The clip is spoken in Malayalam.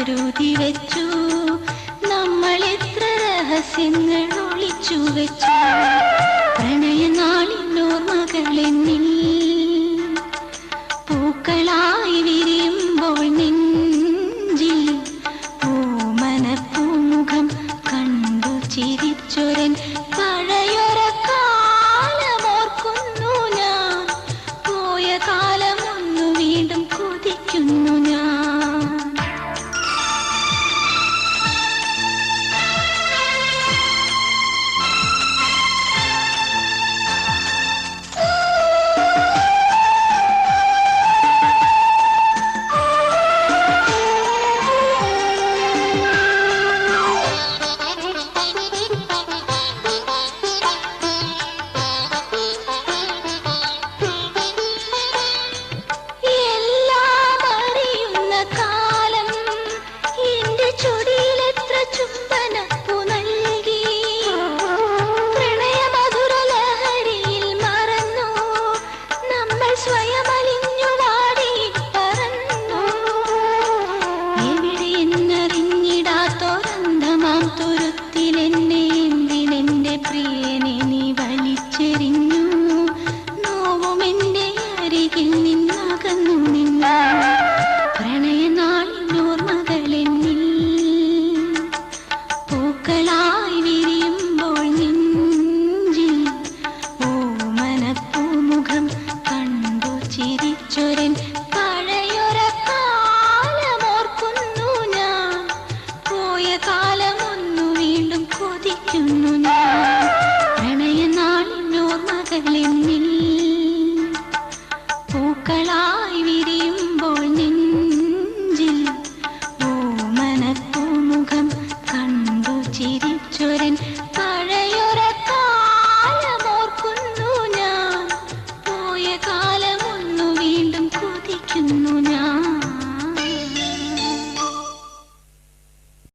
കരുതി വെച്ചു. നമ്മൾ എത്ര രഹസ്യങ്ങൾ ഒളിച്ചു വെച്ചു. പ്രണയനാളിനോർ ഓർമ്മകൾ